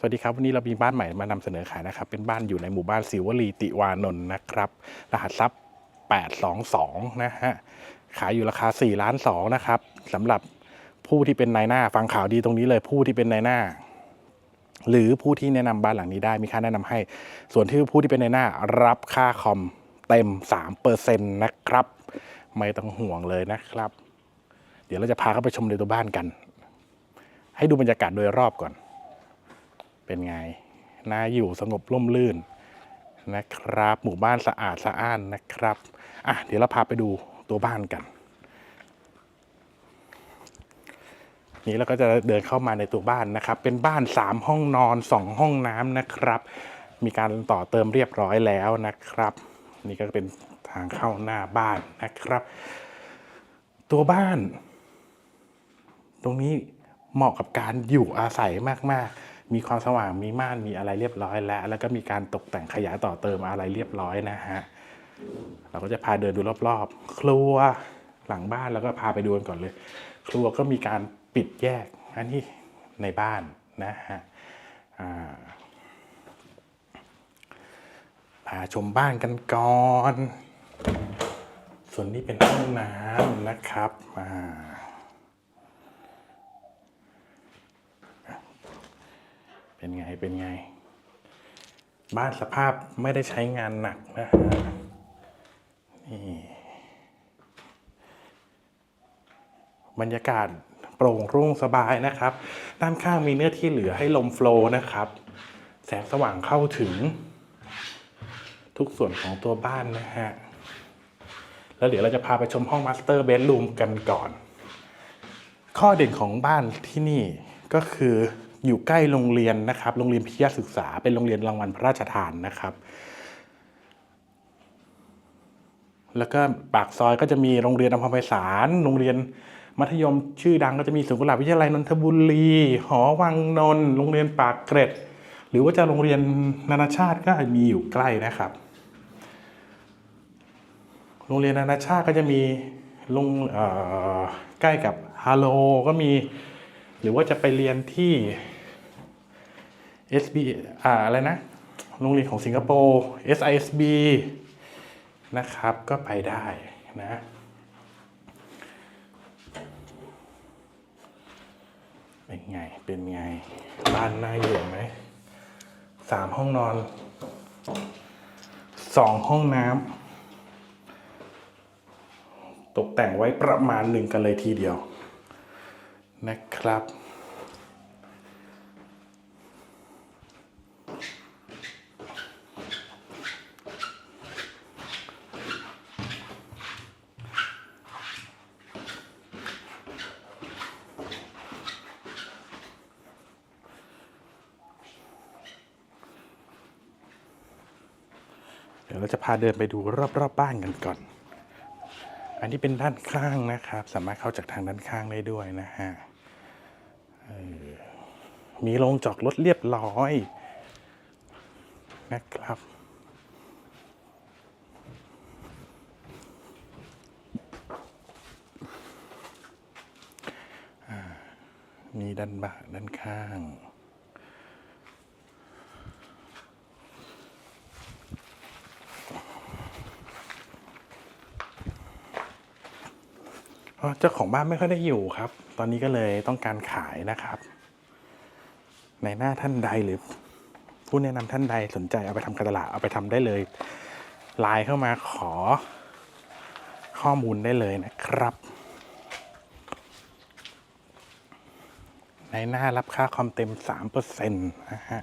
สวัสดีครับ วันนี้เรามีบ้านใหม่มานำเสนอขายนะครับ เป็นบ้านอยู่ในหมู่บ้านสิวลีติวานนท์นะครับ รหัสทรัพย์ 822 นะฮะ ขายอยู่ราคา 4 ล้าน 2 นะครับสำหรับผู้ที่เป็นนายหน้า ฟังข่าวดีตรงนี้เลยผู้ที่เป็นนายหน้า หรือผู้ที่แนะนำบ้านหลังนี้ได้มีค่าแนะนำให้ ส่วนที่ผู้ที่เป็นนายหน้ารับค่าคอมเต็ม 3%นะครับ ไม่ต้องห่วงเลยนะครับ เดี๋ยวเราจะพาเข้าไปชมในตัวบ้านกัน ให้ดูบรรยากาศโดยรอบก่อน เป็นไง น่าอยู่สงบร่มรื่นนะครับ หมู่บ้านสะอาดสะอ้านนะครับ อะ เดี๋ยวเราพาไปดูตัวบ้านกัน นี้เราก็จะเดินเข้ามาในตัวบ้านนะครับ เป็นบ้าน 3 ห้องนอน 2 ห้องน้ำนะครับ มีการต่อเติมเรียบร้อยแล้วนะครับ นี่ก็เป็นทางเข้าหน้าบ้านนะครับ ตัวบ้าน ตรงนี้เหมาะกับการอยู่อาศัยมาก ๆ มีความสว่างมีม่านมีอะไรเรียบร้อยแล้ว แล้วก็มีการตกแต่งขยายต่อเติมอะไรเรียบร้อยนะฮะเราก็จะพาเดินดูรอบๆ ครัวหลังบ้านแล้วก็พาไปดูกันก่อนเลย ครัวก็มีการปิดแยกอันนี้ในบ้านนะฮะพาชมบ้านกันก่อน ส่วนนี้เป็นห้องน้ำนะครับอ่า เป็นไง เป็นไง บ้านสภาพไม่ได้ใช้งานหนักนะฮะนี่บรรยากาศโปร่งรุ่งสบายนะครับ ด้านข้างมีเนื้อที่เหลือให้ลมโฟล์นะครับ แสงสว่างเข้าถึง ทุกส่วนของตัวบ้านนะฮะ แล้วเดี๋ยวเราจะพาไปชมห้องมาสเตอร์เบดรูมกันก่อน ข้อเด่นของบ้านที่นี่ก็คือ อยู่ใกล้โรงเรียนนะครับ โรงเรียนพิทยาศึกษา เป็นโรงเรียนรางวัลพระราชทานนะครับ แล้วก็ปากซอยก็จะมีโรงเรียนอัมพรไพศาล โรงเรียนมัธยมชื่อดังก็จะมีสวนกุหลาบวิทยาลัยนนทบุรี หอวังนนท์โรงเรียนปากเกร็ด หรือว่าจะโรงเรียนนานาชาติก็มีอยู่ใกล้นะครับ โรงเรียนนานาชาติก็จะมีโรงใกล้กับฮาโลก็มี หรือว่าจะไปเรียนที่ SB อ่าอะไรนะ โรงเรียนของสิงคโปร์ SISB นะครับ ก็ไปได้นะเป็นไง เป็นไง บ้านน่าอยู่ไหม สามห้องนอน สองห้องน้ำ ตกแต่งไว้ประมาณหนึ่งกันเลยทีเดียว นะครับ เดี๋ยวเราจะพาเดินไปดูรอบๆบบ้านกันก่อน อันนี้เป็นด้านข้างนะครับ สามารถเข้าจากทางด้านข้างได้ด้วยนะฮะมีโรงจอดรถเรียบร้อยนะครับ มีด้านบ่าด้านข้าง เพราะเจ้าของบ้านไม่ค่อยได้อยู่ครับ ตอนนี้ก็เลยต้องการขายนะครับ ในหน้าท่านใดหรือผู้แนะนำท่านใดสนใจเอาไปทำการตลาดเอาไปทำได้เลยไลน์เข้ามาขอข้อมูลได้เลยนะครับ ในหน้ารับค่าคอมเต็ม 3%นะฮะ